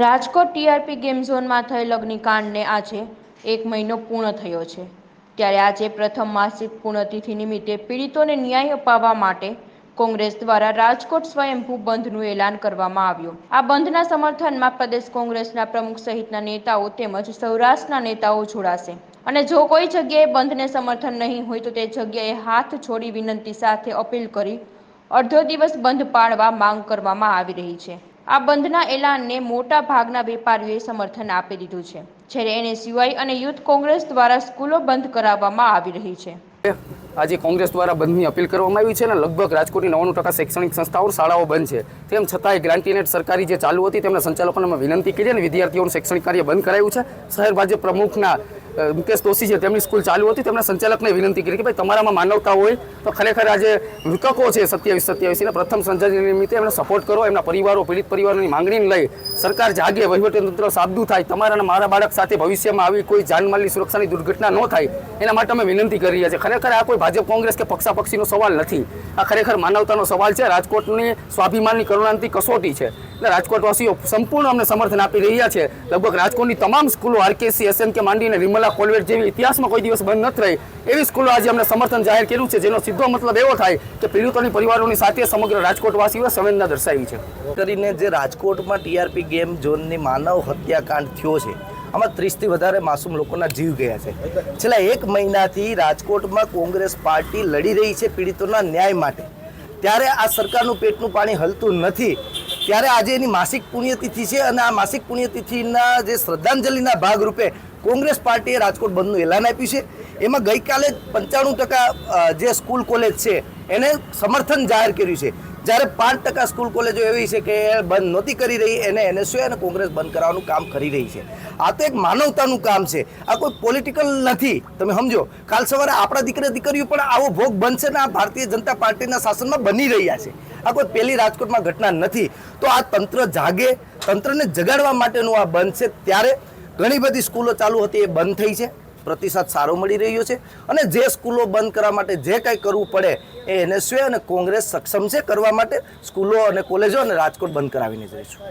Rajkot TRP game ઝોનમાં થયેલ અગ્નિકાંડને આજે એક મહિનો પૂર્ણ થયો છે. ત્યારે આજે પ્રથમ માસિક પૂર્ણતિથિ નિમિત્તે પીડિતોને ન્યાય અપાવવા માટે કોંગ્રેસ દ્વારા રાજકોટ સ્વયંભૂ બંધનું એલાન કરવામાં આવ્યું. આ બંધના સમર્થનમાં પ્રદેશ કોંગ્રેસના પ્રમુખ સહિતના નેતાઓ તેમજ સૌરાષ્ટ્રના નેતાઓ જોડાશે. અને જો કોઈ જગ્યાએ બંધને સમર્થન નહીં હોય તો તે જગ્યાએ હાથ છોડી વિનંતી સાથે અપીલ કરી અડધો દિવસ બંધ પાળવા માંગ કરવામાં આવી રહી છે. આ બંધના એલાનને મોટા ભાગના વેપારીઓએ સમર્થન આપી દીધું છે, જ્યારે એનએસયુઆઈ અને યુથ કોંગ્રેસ દ્વારા સ્કૂલો બંધ કરાવવામાં આવી રહી છે. આજે કોંગ્રેસ દ્વારા બંધની અપીલ કરવામાં આવી છે અને લગભગ રાજકોટની નવ્વાણું ટકા શૈક્ષણિક સંસ્થાઓ શાળાઓ બંધ છે. તેમ છતાંય ગ્રાન્ટીનેટ સરકારી જે ચાલુ હતી, તેમના સંચાલકોને વિનંતી કરી અને વિદ્યાર્થીઓનું શૈક્ષણિક કાર્ય બંધ કરાયું છે. શહેર ભાજપ પ્રમુખના મુકેશ દોશી છે, તેમની સ્કૂલ ચાલુ હતી. તેમના સંચાલકને વિનંતી કરી કે ભાઈ, તમારામાં માનવતા હોય તો ખરેખર આજે મૃતકો છે સત્યાવીસ, સત્યાવીસના પ્રથમ સંચાલન નિમિત્તે એમને સપોર્ટ કરો, એમના પરિવારો, પીડિત પરિવારોની માંગણીને લઈ સરકાર જાગે, વહીવટીતંત્ર સાબદું થાય, તમારા અને મારા બાળક સાથે ભવિષ્યમાં આવી કોઈ જાનમાલની સુરક્ષાની દુર્ઘટના ન થાય, એના માટે અમે વિનંતી કરી રહ્યા છે ખરેખર આ કોઈ ભાજપ, કોંગ્રેસ કે પક્ષાપક્ષીનો સવાલ નથી. આ ખરેખર માનવતાનો સવાલ છે. રાજકોટની સ્વાભિમાનની કરુણાંતી કસોટી છે. એટલે રાજકોટવાસીઓ સંપૂર્ણ અમને સમર્થન આપી રહ્યા છે. લગભગ રાજકોટની તમામ સ્કૂલો આરકેસી એસએમ કે માંડીને વિમલા કોલવેટ જેવી ઇતિહાસમાં કોઈ દિવસ બંધ નથી રહી. એવી સ્કૂલો આજે અમને સમર્થન જાહેર કર્યું છે, જેનો સીધો મતલબ એવો થાય કે પીડિતોની પરિવારોની સાથે સમગ્ર રાજકોટવાસીઓએ સંવેદના દર્શાવી છે. કરીને જે રાજકોટમાં ટીઆરપી ગેમ ઝોનની માનવ હત્યાકાંડ થયો છે, આમાં ત્રીસથી વધારે માસૂમ લોકોના જીવ ગયા છે. છેલ્લા એક મહિનાથી રાજકોટમાં કોંગ્રેસ પાર્ટી લડી રહી છે પીડિતોના ન્યાય માટે. ત્યારે આ સરકારનું પેટનું પાણી હલતું નથી ત્યારે આજે એની માસિક પુણ્યતિથિ છે અને આ માસિક પુણ્યતિથિના જે શ્રદ્ધાંજલિના ભાગરૂપે કોંગ્રેસ પાર્ટીએ રાજકોટ બંધનું એલાન આપ્યું છે. એમાં ગઈકાલે પંચાણું ટકા જે સ્કૂલ કોલેજ છે, એને સમર્થન જાહેર કર્યું છે. જ્યારે પાંચ ટકા સ્કૂલ કોલેજો એવી છે કે બંધ નહોતી કરી રહી, એને એનએસયુ અને કોંગ્રેસ બંધ કરાવવાનું કામ કરી રહી છે. આ તો એક માનવતાનું કામ છે. આ કોઈ પોલિટિકલ નથી. તમે સમજો, કાલ સવારે આપણા દીકરા દીકરીઓ પણ આવો ભોગ બનશે ને આ ભારતીય જનતા પાર્ટીના શાસનમાં બની રહ્યા છે. આ કોઈ પહેલી રાજકોટમાં ઘટના નથી. તો આ તંત્ર જાગે, તંત્રને જગાડવા માટેનું આ બંધ છે. ત્યારે ઘણી બધી સ્કૂલો ચાલુ હતી, એ બંધ થઈ છે. પ્રતિસાદ સારો મળી રહ્યો છે. અને જે સ્કૂલો બંધ કરવા માટે જે કંઈ કરવું પડે, એ એનએસયુ અને કોંગ્રેસ સક્ષમ છે. કરવા માટે સ્કૂલો અને કોલેજો અને રાજકોટ બંધ કરાવીને જઈશું